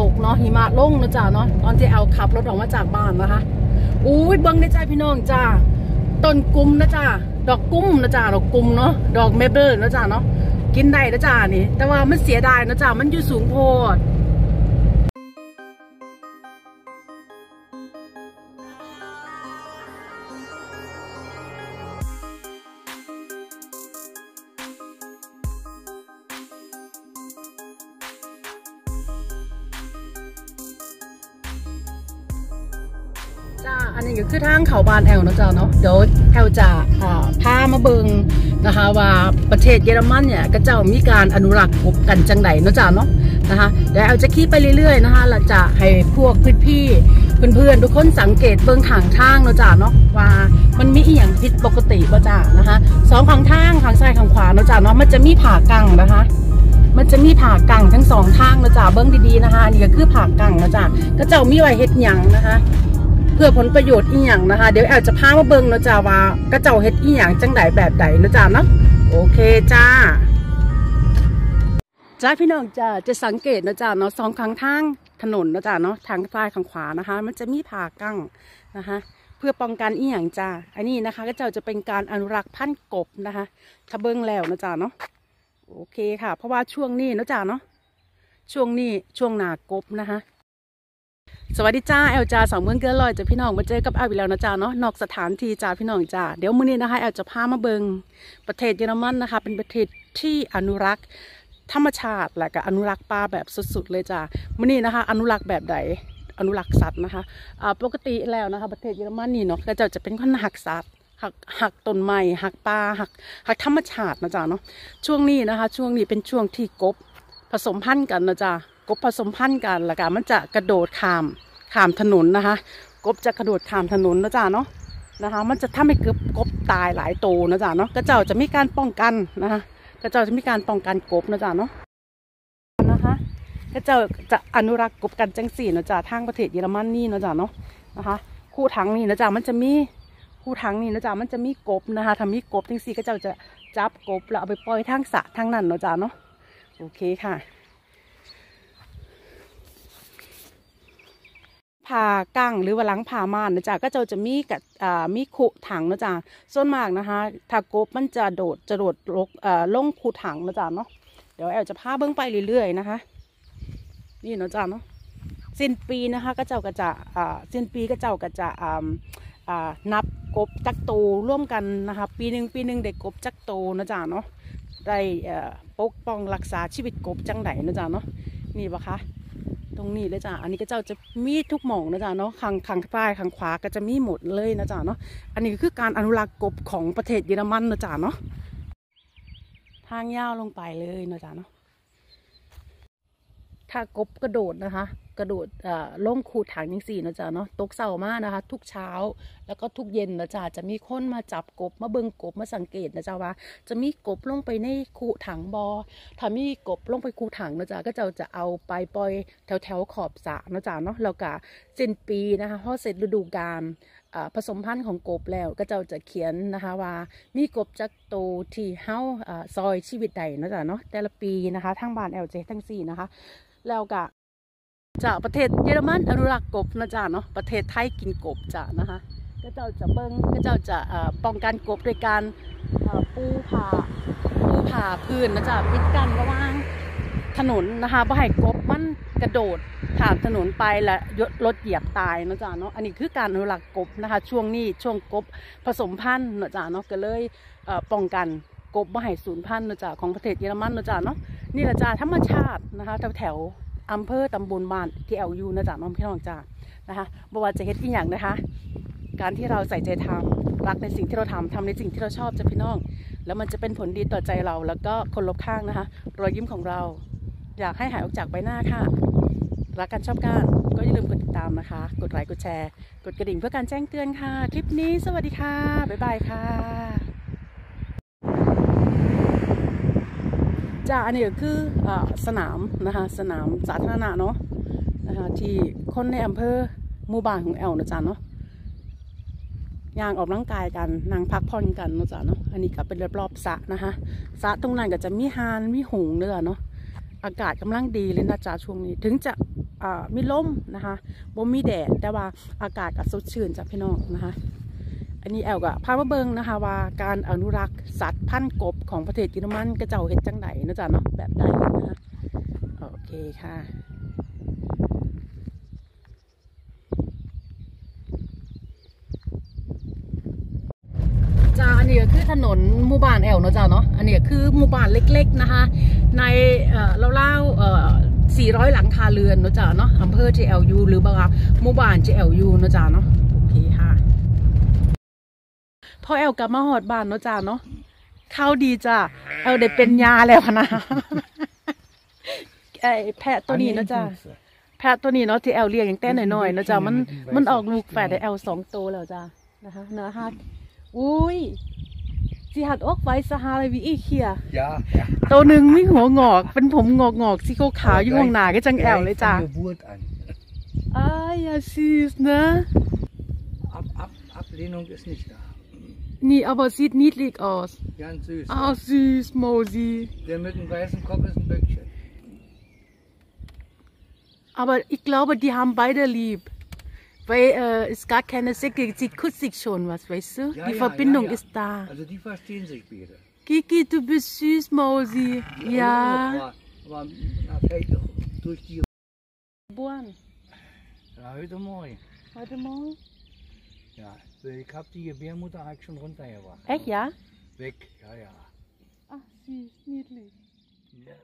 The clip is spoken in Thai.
ตกเนาะหิมะลงนะจ๊ะเนาะตอนที่แอลขับรถออกมาจากบ้านนะคะอุ้ยเบิ้งได้ใจพี่น้องจ้าต้นกุ้มนะจ้าดอกกุ้มนะจ้าดอกกุ้มเนาะดอกเมเบิลนะจ้าเนาะกินได้นะจ้านี่ แต่ว่ามันเสียดายนะจ้ามันอยู่สูงโพด จ้าอันนี้ก็คือทางเขาบานแอลนะจ๊ะเนาะเดี๋ยวแอลจะพามาเบิงนะคะว่าประเทศเยอรมันเนี่ยก็เจ้ามีการอนุรักษ์กบกันจังไดเนาะจ๊ะเนาะนะคะเดี๋ยวแอลจะขี่ไปเรื่อยๆนะคะเราจะให้พวกพี่พี่ๆเพื่อนๆทุกคนสังเกตเบิงทางทางเนาะจ๊ะเนาะว่ามันมีอีหยังผิดปกติป่ะจ้านะคะสองข้างทางข้างซ้ายข้างขวาเนาะจ๊ะเนาะมันจะมีผ่ากังนะคะมันจะมีผ่ากังทั้งสองทางนะจ๊ะเบิ้งดีๆนะคะนี่ก็คือผ่ากังนะจ๊ะก็เจ้ามีไว้เฮ็ดหยังนะคะ พื่อผลประโยชน์อีหยังนะคะ เดี๋ยวแอลจะพามาเบิ่งนะจ๊ะว่ากระเจ้าเฮ็ดอีหยังจังใดแบบใดนะจ๊ะเนาะโอเคจ้าจ้าพี่น้องจ้าจะสังเกตนะจ๊ะเนาะสองข้างทางถนนนะจ๊ะเนาะทางซ้ายทางขวานะคะ มันจะมีผากั้งนะคะ เพื่อป้องกันอีหยังจ้าอันนี้นะคะ ก็เจ้าจะเป็นการอนุรักษ์พันธุ์กบนะคะถ้าเบิงแล้วนะจ๊ะเนาะโอเคค่ะ เพราะว่าช่วงนี้นะจ๊ะเนาะช่วงนี้ช่วงหนากบนะคะ สวัสดีจ้าแอลจ้าสองเมืองเกลือลอยจ้าพี่น้องมาเจอกับแอลอีกแล้วนะจ้าเนาะนอกสถานที่จ้าพี่น้องจ้าเดี๋ยวมื้อนี้นะคะแอลจะพามาเบิงประเทศเยอรมันนะคะ เป็นประเทศที่อนุรักษ์ ธรรมชาติและก็อนุรักษ์ปลาแบบสุดๆเลยจ้ามื้อนี้นะคะ อนุรักษ์แบบใดอนุรักษ์สัตว์นะคะอ่าปกติแล้วนะคะ ประเทศเยอรมันนี่เนาะก็จะจะเป็นคนหักสัตว์หักหักต้นไม้หักปลาหักหักธรรมชาตินะจ๊ะเนาะช่วงนี้นะคะ ช่วงนี้เป็นช่วงที่กบผสมพันธุ์กันนะจ๊ะกบผสมพันธุ์กันล้วก็มันจะกระโดดข้ามข้ามถนนนะคะ กบจะกระโดดข้ามถนนนะจ๊ะเนาะนะคะ มันจะทำให้กบกบตายหลายโตวนะจ๊ะเนาะกระเจ้าจะมีการป้องกันนะคะกระเจ้าจะมีการป้องกันกบนะจ๊ะเนาะนะคะกระเจ้าจะอนุรักษ์กบกันจังสี่นะจ๊ะทางประเทศเยอรมันนี่นะจ๊ะเนาะนะคะ คู่ถังนี่นะจ๊ะมันจะมีคู่ถังนี่นะจ๊ะมันจะมีกบนะคะทำมีกบจังสี่กระเจ้าจะจับกบแล้วเอาไปปล่อยทางสะทางนั้นนะจ๊ะเนาะโอเคค่ะ ผ่ากั้งหรือว่าหลังผ่าม่านนะจ๊ะก็จะจะมีกับมีขุถังนะจ๊ะส่วนมากนะคะถ้ากบมันจะโดดจะโดดลกเอ่อลงขุถังนะจ๊ะเนาะเดี๋ยวแอลจะพาเบิ้องไปเรื่อยๆนะคะ นี่นะจ๊ะเนาะสิ้นปีนะคะก็เจ้าก็จะสิ้นปีก็เจ้าก็จะนับกบจักโตร่วมกันนะคะปีหนึ่งปีหนึ่งได้กบจักโตนะจ๊ะเนาะได้ปกป้องรักษาชีวิตกบจังไดนะจ๊ะเนาะนี่ปะคะ ตรงนี้เลยจ้ะอันนี้ก็เจ้าจะมีทุกหม่องนะจ้ะเนาะขังข้างซ้ายขังขวาก็จะมีหมดเลยนะจ้ะเนาะอันนี้ก็คือการอนุรักษ์กบของประเทศเยอรมันนะจ้ะเนาะทางยาวลงไปเลยนะจ้ะเนาะถ้ากบกระโดดนะคะ กระโดดอ่อล่มคูถังยังสี่นะจ๊ะเนาะตกเสามากนะคะ ทุกเช้าแล้วก็ทุกเย็นนะจ๊ะจะมีคนมาจับกบมาเบิงกบมาสังเกตนะจ๊ะว่า จะมีกบลงไปในคูดถังบอถ้ามีกบลงไปคูดถังนะจ๊ะก็จะจะเอาไปปล่อยแถวแถวขอบสระนะจ๊ะเนาะแล้วก็สิ้นปีนะคะพอเสร็จฤดูกาลอ่าผสมพันธุ์ของกบแล้วก็จะจะเขียนนะคะว่า มีกบจักโตที่เฮาอ่าซอยชีวิตใดนะจ๊ะเนาะแต่ละปีนะคะทั้งบ้าน LJ ทั้งสี่นะคะ แล้วก็ จากประเทศเยอรมันอนุรักษ์กบนะจ๊ะเนาะประเทศไทยกินกบจ้ะนะคะก็เจ้าจะเบิ้งก็เจ้าจะป้องกันกบโดยการปูผ่าปูผ่าพื้นนะจ๊ะปิดกันระหว่างถนนนะคะบ่ให้กบมันกระโดดผ่านถนนไปและยรถเหยียบตายนะจ๊ะเนาะอันนี้คือการอนุรักษ์กบนะคะ ช่วงนี้ช่วงกบผสมพันธุ์นะจ๊ะเนาะก็เลยป้องกันกบบ่ให้สูญพันธุ์นะจ๊ะของประเทศเยอรมันนะจ๊ะเนาะนี่ละจ้ะธรรมชาตินะคะแถวแถว อำเภอตำบลบ้านที่แอลยูนะจ๊ะน้องพี่น้องจ้านะคะบว่าจะเฮ็ดอีหยังนะคะ การที่เราใส่ใจทำรักในสิ่งที่เราทำทำในสิ่งที่เราชอบจะพี่น้อง แล้วมันจะเป็นผลดีต่อใจเราแล้วก็คนรอบข้างนะคะ รอยยิ้มของเรา อยากให้หายออกจากใบหน้าค่ะ รักกันชอบกันก็อย่าลืมกดติดตามนะคะ กดไลค์กดแชร์ กดกระดิ่งเพื่อการแจ้งเตือนค่ะ คลิปนี้สวัสดีค่ะบ๊ายบายค่ะ จ้าอันนี้ก็คืออสนามนะคะสนามสาธารณะเนาะนะคะที่คนในอำเภอหมู่บ้านของแอลนะจ๊ะเนาะย่างออกกำลังกายกันนั่งพักผ่อนกันนะจ๊ะเนาะอันนี้ก็เป็นรอบๆสระนะคะสระตรงนั้นก็จะมีฮานมีหงเนื้อเนาะอากาศกำลังดีเลยนะจ๊ะช่วงนี้ ถึงจะมีลมนะคะบ่มีแดดแต่ว่าอากาศก็สดชื่นจ้ะพี่น้องนะคะ อันนี้แอลก็พามาเบิงนะคะว่าการอนุรักษ์สัตว์พันธุ์กบของประเทศเยอรมันก็เจ้าเฮ็ดจังไดเนะจ๊ะเนาะแบบใดนะคะโอเคค่ะจ้าอันนี้ก็คือถนนหมู่บ้านแอลเนาะจ้าเนาะอันนี้ก็คือหมู่บ้านเล็ก ๆนะคะ ในเอ่อเล่าๆเอ่อ400หลังคาเรือนเนาะจ้าเนาะอำเภอ JLU หรือว่าหมู่บ้าน JLU เนาะจ้าเนาะโอเคค่ะ พอแอลกลับมาหอดบ้านเนาะจ้าเนาะข้าวดีจ้าแอลได้เป็นยาแล้วนะไอ้แพะตัวนี้เนาะจ้าแพะตัวนี้เนาะที่แอลเลี้ยงอย่างแต่น้อยๆเนาะจ้ามันมันออกลูกแฝดได้แอลสองตัวแล้วจ้านะคะเนื้อฮักอุ้ย sie hat auch weiße Haare wie ich hier Ja, ja. ตัวหนึ่งมีหัวงอก เป็นผมงอกงอกๆสีขาวๆอยู่ข้างหน้าก็จังแอลเลยจ้า Von Geburt an. อ้าย ja süß ne Ab, ab, Ablehnung ist nicht da. Nee aber sieht niedlich aus Ganz süß. ah süß Mosi Der mit dem weißen Kopf ist ein Böckchen. aber ich glaube die haben beide lieb weil äh, ist gar keine Säcke sie küsst sich schon was weißt du Ja, die ja, Verbindung ja, ja. ist da Also die verstehen sich beide. Kiki du bist süß Mosi ja Aber, aber na, fällt doch durch die. Buan Ja, heute Morgen. heute Morgen ja, ich habe die Gebärmutter halt schon runtergebracht. Echt, ja? Weg, ja, ja. Ach, süß, niedlich. Ja.